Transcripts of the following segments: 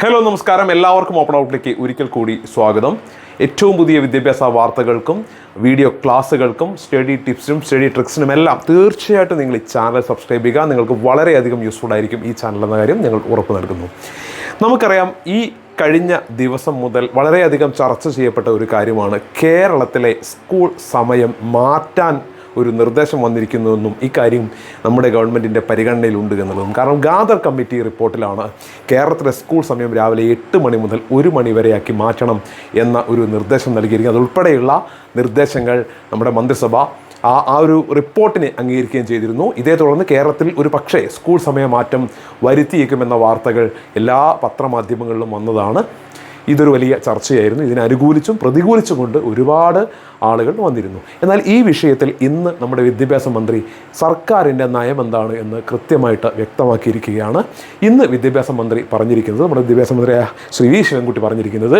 Hello നമസ്കാരം. എല്ലാവർക്കും open ഔട്ടിലേക്ക് ഒരിക്കൽ കൂടി സ്വാഗതം. ഏറ്റവും പുതിയ വിദ്യാഭ്യാസ വാർത്തകൾക്കും വീഡിയോ ക്ലാസ്സുകൾക്കും സ്റ്റഡി ടിപ്സിനും സ്റ്റഡി ട്രിക്സിനും എല്ലാം തീർച്ചയായിട്ടും നിങ്ങൾ ഈ ചാനൽ സബ്സ്ക്രൈബ് ചെയ്യുക. നിങ്ങൾക്ക് വളരെയധികം യൂസ്ഫുൾ ആയിരിക്കും ഈ ചാനൽ എന്ന കാര്യം ഞങ്ങൾ ഉറപ്പ് നൽകുന്നു. നമുക്കറിയാം ഈ കഴിഞ്ഞ ദിവസം മുതൽ വളരെയധികം ചർച്ച ചെയ്യപ്പെട്ട ഒരു കാര്യമാണ് കേരളത്തിലെ സ്കൂൾ സമയം മാറ്റാൻ ഒരു നിർദ്ദേശം വന്നിരിക്കുന്നുവെന്നും ഇക്കാര്യം നമ്മുടെ ഗവൺമെന്റിന്റെ പരിഗണനയിലുണ്ട് എന്നുള്ളതും. കാരണം ഗാദർ കമ്മിറ്റി റിപ്പോർട്ടിലാണ് കേരളത്തിലെ സ്കൂൾ സമയം രാവിലെ എട്ട് മണി മുതൽ ഒരു മണി വരെയാക്കി മാറ്റണം എന്ന ഒരു നിർദ്ദേശം നൽകിയിരിക്കുന്നത്. അതുൾപ്പെടെയുള്ള നിർദ്ദേശങ്ങൾ നമ്മുടെ മന്ത്രിസഭ ആ ആ ഒരു റിപ്പോർട്ടിനെ അംഗീകരിക്കുകയും ചെയ്തിരുന്നു. ഇതേ തുടർന്ന് കേരളത്തിൽ ഒരു പക്ഷേ സ്കൂൾ സമയമാറ്റം വരുത്തിയേക്കുമെന്ന വാർത്തകൾ എല്ലാ പത്രമാധ്യമങ്ങളിലും വന്നതാണ്. ഇതൊരു വലിയ ചർച്ചയായിരുന്നു. ഇതിനെ അനുകൂലിച്ചും പ്രതികൂലിച്ചും കൊണ്ട് ഒരുപാട് ആളുകൾ വന്നിരുന്നു. എന്നാൽ ഈ വിഷയത്തിൽ ഇന്ന് നമ്മുടെ വിദ്യാഭ്യാസ മന്ത്രി സർക്കാരിന്റെ നയം എന്താണ് എന്ന് കൃത്യമായിട്ട് വ്യക്തമാക്കിയിരിക്കുകയാണ്. ഇന്ന് വിദ്യാഭ്യാസ മന്ത്രി പറഞ്ഞിരിക്കുന്നത് നമ്മുടെ വിദ്യാഭ്യാസ മന്ത്രിയായ ശ്രീ വി ശിവൻകുട്ടി പറഞ്ഞിരിക്കുന്നത്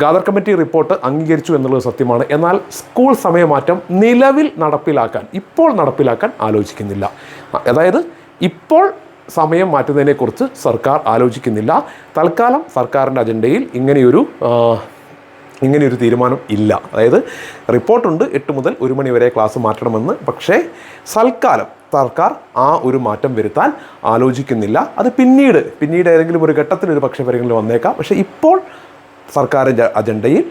ഗാദർ കമ്മിറ്റി റിപ്പോർട്ട് അംഗീകരിച്ചു എന്നുള്ളത് സത്യമാണ്. എന്നാൽ സ്കൂൾ സമയമാറ്റം നിലവിൽ നടപ്പിലാക്കാൻ ഇപ്പോൾ നടപ്പിലാക്കാൻ ആലോചിക്കുന്നില്ല. അതായത് ഇപ്പോൾ സമയം മാറ്റുന്നതിനെക്കുറിച്ച് സർക്കാർ ആലോചിക്കുന്നില്ല. തൽക്കാലം സർക്കാരിന്റെ അജണ്ടയിൽ ഇങ്ങനെയൊരു ഇങ്ങനെയൊരു തീരുമാനം ഇല്ല. അതായത് റിപ്പോർട്ടുണ്ട് എട്ട് മുതൽ ഒരു മണി വരെ ക്ലാസ് മാറ്റണമെന്ന്. പക്ഷേ സൽക്കാലം സർക്കാർ ആ ഒരു മാറ്റം വരുത്താൻ ആലോചിക്കുന്നില്ല. അത് പിന്നീട് പിന്നീട് ഏതെങ്കിലും ഒരു ഘട്ടത്തിൽ ഒരു പക്ഷേ പരിഗണന വന്നേക്കാം. പക്ഷേ ഇപ്പോൾ സർക്കാരിന്റെ അജണ്ടയിൽ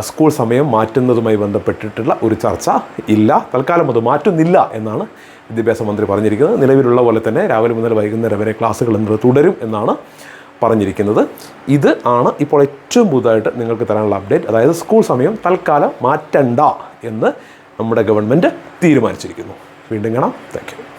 സ്കൂൾ സമയം മാറ്റുന്നതുമായി ബന്ധപ്പെട്ടിട്ടുള്ള ഒരു ചർച്ച ഇല്ല. തൽക്കാലം അത് മാറ്റുന്നില്ല എന്നാണ് വിദ്യാഭ്യാസ മന്ത്രി പറഞ്ഞിരിക്കുന്നത്. നിലവിലുള്ള പോലെ തന്നെ രാവിലെ മുതൽ വൈകുന്നേരം വരെ ക്ലാസ്സുകൾ എന്നത് തുടരും എന്നാണ് പറഞ്ഞിരിക്കുന്നത്. ഇത് ആണ് ഇപ്പോൾ ഏറ്റവും പുതുതായിട്ട് നിങ്ങൾക്ക് തരാനുള്ള അപ്ഡേറ്റ്. അതായത് സ്കൂൾ സമയം തൽക്കാലം മാറ്റണ്ട എന്ന് നമ്മുടെ ഗവൺമെന്റ് തീരുമാനിച്ചിരിക്കുന്നു. വീണ്ടും കാണാം. താങ്ക്